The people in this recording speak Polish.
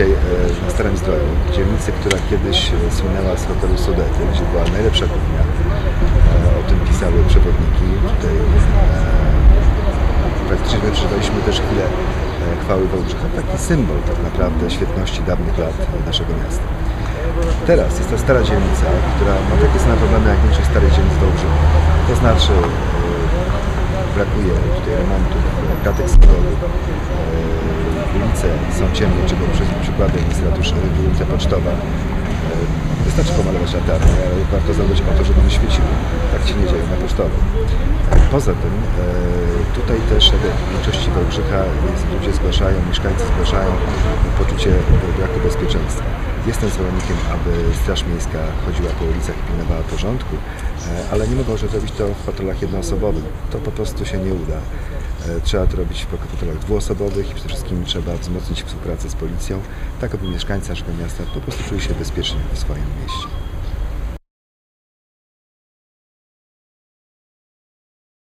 dzisiaj e, na Starym Zdroju, dzielnicy, która kiedyś e, słynęła z hotelu Sudety, gdzie była najlepsza kuchnia. E, O tym pisały przewodniki. Tutaj e, praktycznie przeżywaliśmy też chwilę e, chwały Wałbrzycha. Taki symbol tak naprawdę świetności dawnych lat naszego miasta. Teraz jest to stara dzielnica, która ma takie same problemy jak większość starych dzielnic Wałbrzycha. To znaczy e, brakuje tutaj remontów, e, kratek schodowych, e, ulice są ciemne, czego przy- przykładem jest ratusz, ulica Pocztowa. E, Wystarczy pomalować latarnię, ale warto zadbać o to, żeby one świeciły. Tak się nie dzieje na Pocztowej. E, Poza tym e, tutaj też jak w większości Wałbrzycha ludzie zgłaszają, mieszkańcy zgłaszają poczucie braku bezpieczeństwa. Jestem zwolennikiem, aby Straż Miejska chodziła po ulicach i pilnowała porządku, ale nie mogą zrobić to w patrolach jednoosobowych. To po prostu się nie uda. E, Trzeba to robić w patrolach dwuosobowych i przede wszystkim trzeba wzmocnić współpracę z policją, tak aby mieszkańcy naszego miasta po prostu czuli się bezpiecznie w swoim mieście.